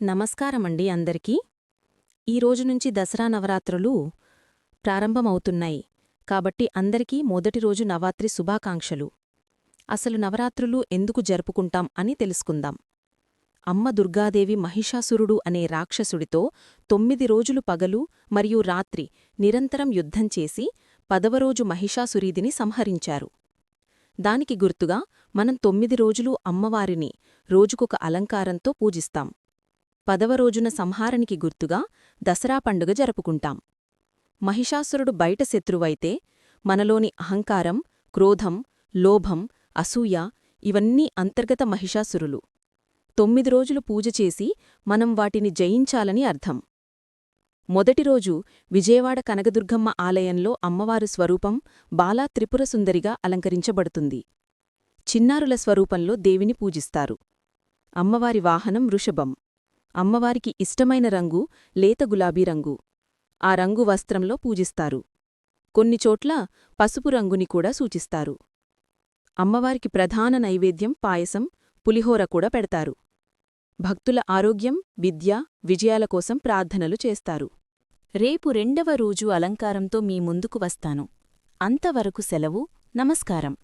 నమస్కారమండి అందరికీ. ఈరోజు నుంచి దసరా నవరాత్రులు ప్రారంభమవుతున్నాయి. కాబట్టి అందరికీ మొదటి రోజు నవాత్రి శుభాకాంక్షలు. అసలు నవరాత్రులు ఎందుకు జరుపుకుంటాం అని తెలుసుకుందాం. అమ్మ దుర్గాదేవి మహిషాసురుడు అనే రాక్షసుడితో తొమ్మిది రోజులు పగలు మరియు రాత్రి నిరంతరం యుద్ధం చేసి పదవరోజు మహిషాసురీదిని సంహరించారు. దానికి గుర్తుగా మనం తొమ్మిది రోజులు అమ్మవారిని రోజుకొక అలంకారంతో పూజిస్తాం. పదవ రోజున సంహారానికి గుర్తుగా దసరా పండుగ జరుపుకుంటాం. మహిషాసురుడు బయట శత్రువైతే మనలోని అహంకారం క్రోధం లోభం అసూయ ఇవన్నీ అంతర్గత మహిషాసురులు. తొమ్మిది రోజులు పూజ చేసి మనం వాటిని జయించాలని అర్థం. మొదటి రోజు విజయవాడ కనకదుర్గమ్మ ఆలయంలో అమ్మవారు స్వరూపం బాలా త్రిపురసుందరిగా అలంకరించబడుతుంది. చిన్నారుల స్వరూపంలో దేవిని పూజిస్తారు. అమ్మవారి వాహనం వృషభం. అమ్మవారికి ఇష్టమైన రంగు లేత గులాబీ రంగు. ఆ రంగు వస్త్రంలో పూజిస్తారు. కొన్ని చోట్ల పసుపు రంగుని కూడా సూచిస్తారు. అమ్మవారికి ప్రధాన నైవేద్యం పాయసం పులిహోర కూడా పెడతారు. భక్తుల ఆరోగ్యం విద్య విజయాల కోసం ప్రార్థనలు చేస్తారు. రేపు రెండవ రోజు అలంకారంతో మీ ముందుకు వస్తాను. అంతవరకు సెలవు నమస్కారం.